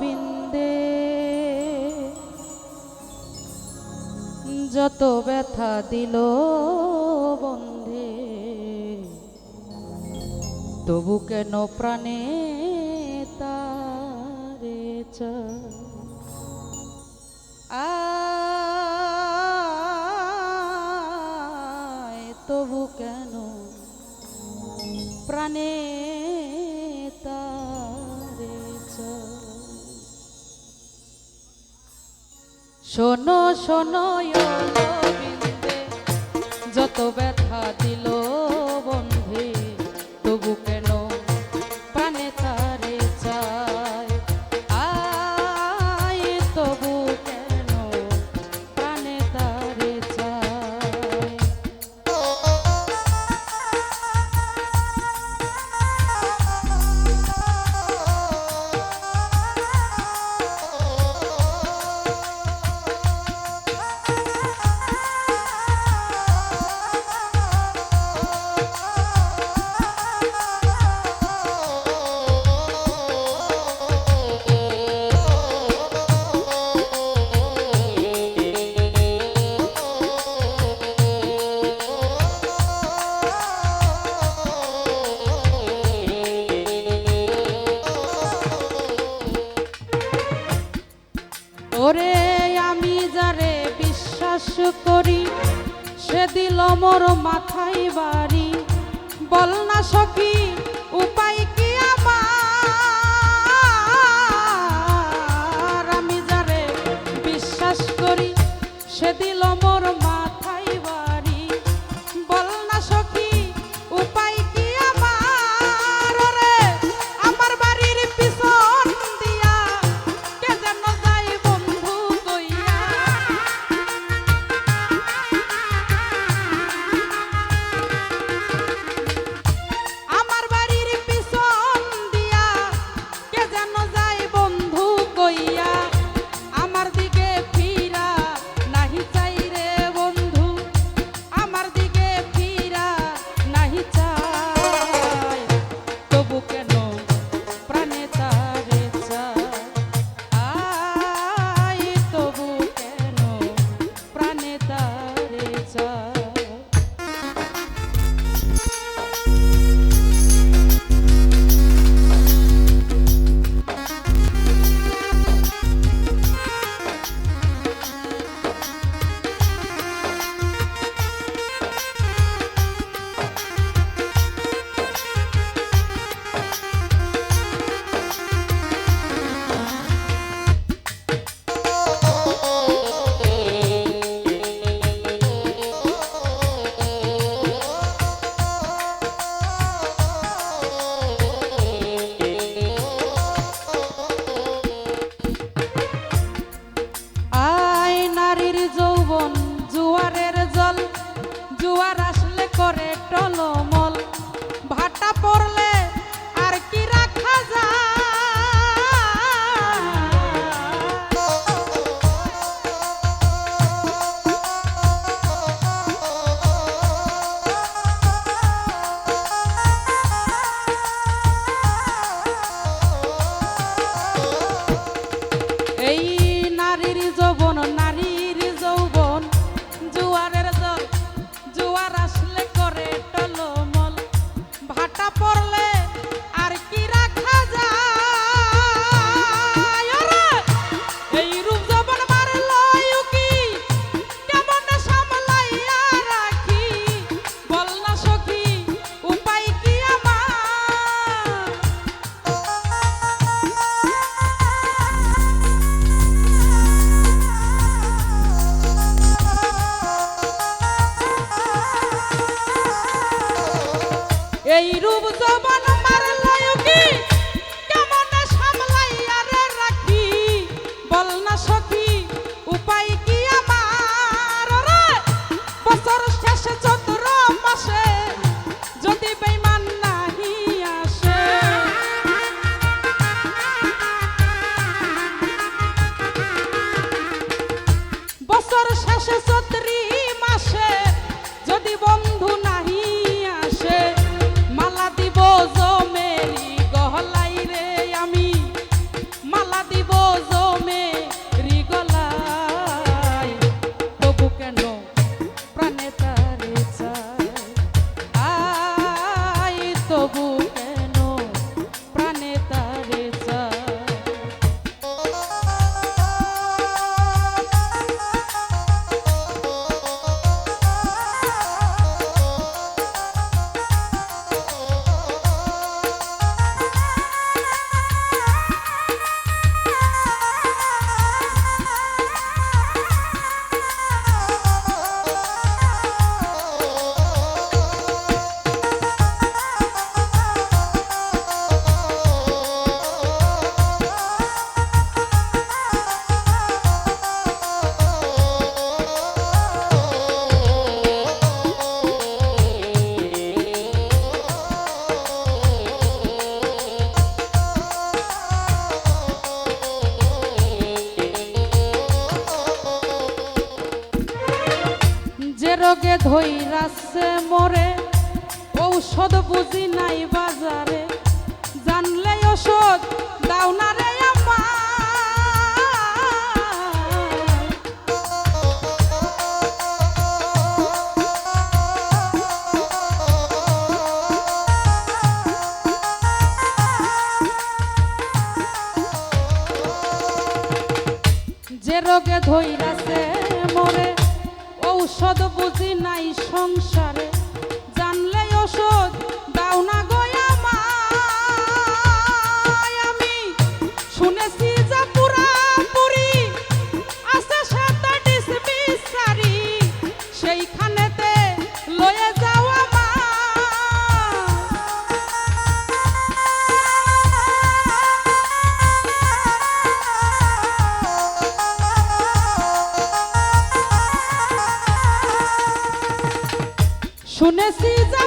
বিন্দে যত ব্যথা দিল বন্ধে তবু কেন প্রাণে তারে চা তবু কেন প্রাণে তা শোনো শোনো যত ব্যথা দিলো মোর মাথায় বাড়ি। বল না সখী all alone ছত্র ধৈরাছে মরে, ঔষধ বুঝি নাই বাজারে। জানলে ঔষধ দাও না রে যে রোগে ধৈরাছে মরে ঔষধ বুঝি নাই সংসারে। জানলে ঔষধ দাও না গয়া মা আমি শুনেছি শুনেছি যে